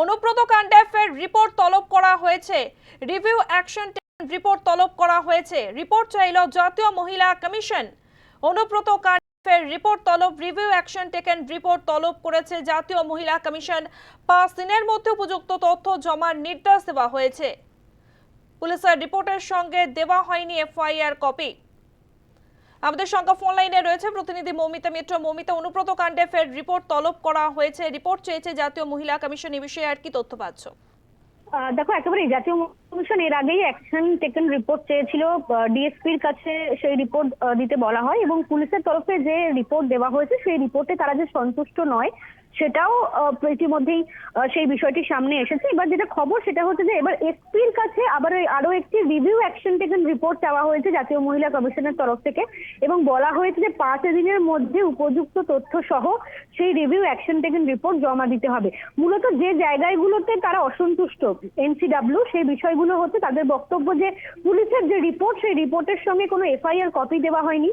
অনুব্রত কাণ্ডে ফের রিপোর্ট তলব করা হয়েছে। রিভিউ অ্যাকশন রিপোর্ট তলব করা হয়েছে। রিপোর্ট চাইল জাতীয় মহিলা কমিশন। অনুব্রত কাণ্ডে ফের রিপোর্ট তলব, রিভিউ অ্যাকশন টেকেন রিপোর্ট তলব করেছে জাতীয় মহিলা কমিশন। পাঁচ দিনের মধ্যে উপযুক্ত তথ্য জমার নির্দেশ দেওয়া হয়েছে। পুলিশের রিপোর্টের সঙ্গে দেওয়া হয়নি এফআইআর কপি। আমাদের সঙ্গে ফোন লাইনে রয়েছে প্রতিনিধি মৌমিতা মিত্র। মৌমিতা, অনুব্রত কাণ্ডে ফের রিপোর্ট তলব করা হয়েছে। রিপোর্ট চেয়েছে জাতীয় মহিলা কমিশন, এ বিষয়ে আর কি তথ্য পাচ্ছ? দেখো একেবারে জাতীয় কমিশন এর আগেই অ্যাকশন টেকেন রিপোর্ট চেয়েছিল। ডিএসপির কাছে সেই রিপোর্ট দিতে বলা হয় এবং পুলিশের তরফে যে রিপোর্ট দেওয়া হয়েছে, সেই রিপোর্টে তারা যে সন্তুষ্ট নয় সেটাও ইতিমধ্যেই সেই বিষয়টি সামনে এসেছে। এবার যেটা খবর, সেটা হচ্ছে যে এবার এসপির কাছে আবার ওই আরও একটি রিভিউ অ্যাকশন টেকেন রিপোর্ট চাওয়া হয়েছে জাতীয় মহিলা কমিশনের তরফ থেকে। এবং বলা হয়েছে যে পাঁচ দিনের মধ্যে উপযুক্ত তথ্য সহ সেই রিভিউ অ্যাকশন টেকেন রিপোর্ট জমা দিতে হবে। মূলত যে জায়গাগুলোতে তারা অসন্তুষ্ট এনসিডাব্লিউ সেই বিষয়গুলো হচ্ছে তাদের বক্তব্য যে পুলিশের যে রিপোর্ট সেই রিপোর্টের সঙ্গে কোনো এফআইআর কপি দেওয়া হয়নি।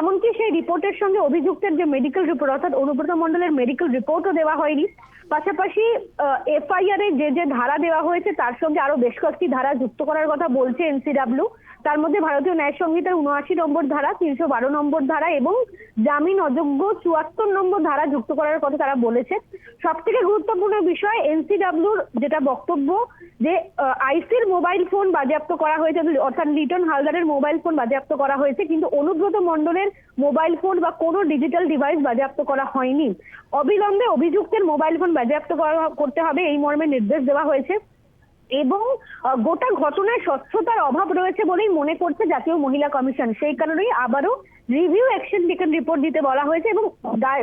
এমনকি সেই রিপোর্টের সঙ্গে অভিযুক্তের যে মেডিকেল রিপোর্ট অর্থাৎ অনুব্রত মন্ডলের মেডিকেল রিপোর্টও দেওয়া হয়নি। পাশাপাশি এফআইআর এ যে যে ধারা দেওয়া হয়েছে, তার সঙ্গে আরও বেশ কয়েকটি ধারা যুক্ত করার কথা বলছে এনসিডাব্লিউ তার মধ্যে ভারতীয় ন্যায় সংহিতার উনআশি নম্বর ধারা, তিনশো বারো নম্বর ধারা এবং জামিন অযোগ্য চুয়াত্তর নম্বর ধারা যুক্ত করার কথা তারা বলেছে সব থেকে গুরুত্বপূর্ণ বিষয় এনসিডাব্লিউর যেটা বক্তব্য যে আইসির মোবাইল ফোন বাজেয়াপ্ত করা হয়েছে, অর্থাৎ লিটন হালদারের মোবাইল ফোন বাজেয়াপ্ত করা হয়েছে, কিন্তু অনুব্রত মণ্ডলের মোবাইল ফোন বা কোনো ডিজিটাল ডিভাইস বাজেয়াপ্ত করা হয়নি। অবিলম্বে অভিযুক্তের মোবাইল ফোন বাজেয়াপ্ত করা- করতে হবে এই মর্মে নির্দেশ দেওয়া হয়েছে। এবং গোটা ঘটনায় স্বচ্ছতার অভাব রয়েছে বলেই মনে করছে জাতীয় মহিলা কমিশন। সেই কারণেই আবারও রিভিউ অ্যাকশন টেকেন রিপোর্ট দিতে বলা হয়েছে এবং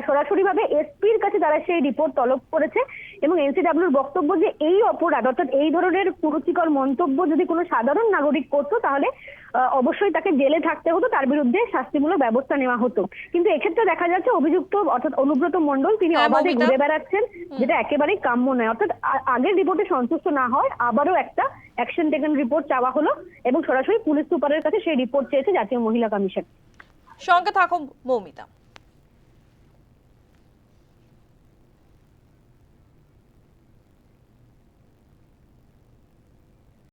সরাসরি ভাবে এসপির কাছে তারা সেই রিপোর্ট তলব করেছে এবং এনসিডাব্লিউর বক্তব্য যে এই অপরাধ, অর্থাৎ এই ধরনের কুরুচিকর মন্তব্য যদি কোনো সাধারণ নাগরিক করতো তাহলে অবশ্যই তাকে জেলে থাকতে হতো তার বিরুদ্ধে শাস্তিমূলক ব্যবস্থা নেওয়া হতো। কিন্তু এক্ষেত্রে দেখা যাচ্ছে অভিযুক্ত অর্থাৎ অনুব্রত মন্ডল তিনি হ্যাঁ, অবাধে ঘুরে বেড়াচ্ছেন যেটা একেবারেই কাম্য নয়। অর্থাৎ আগের রিপোর্টে সন্তুষ্ট না হয় আবারও একটা অ্যাকশন টেকেন রিপোর্ট চাওয়া হলো এবং সরাসরি পুলিশ সুপারের কাছে সেই রিপোর্ট চেয়েছে জাতীয় মহিলা কমিশন। সঙ্গে থাকো মৌমিতা।